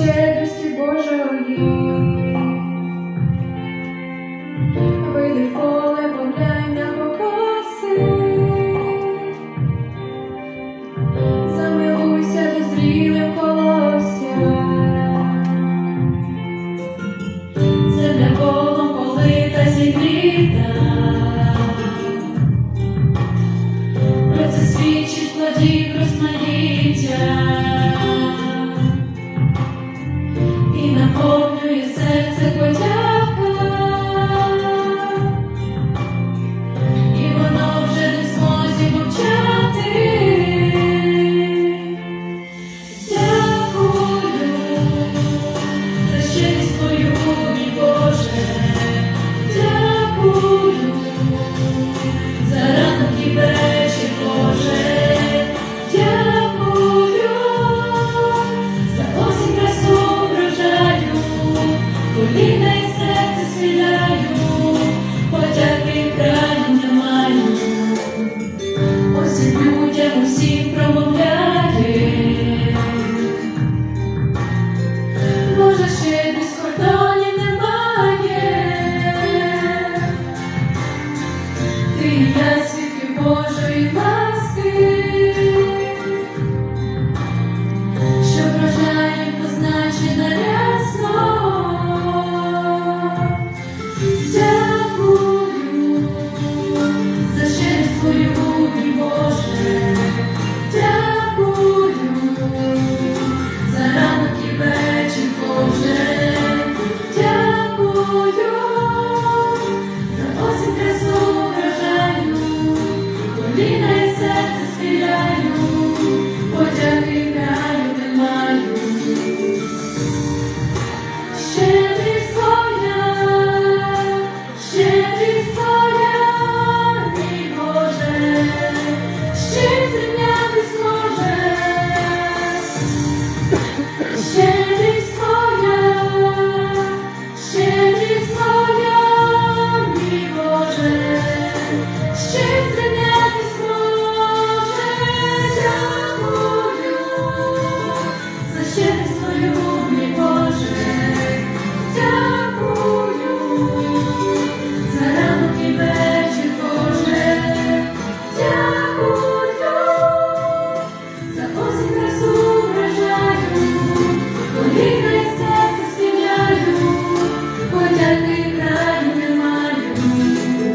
щедрості Божої, вийди в поле, поглянь на покоси, замилуйся дозрілим це земля колом полита зігріта, про це свідчить плодів красна Moje serce kłęcia Божої ласки, що вражає позначена рясно. Дякую за щирість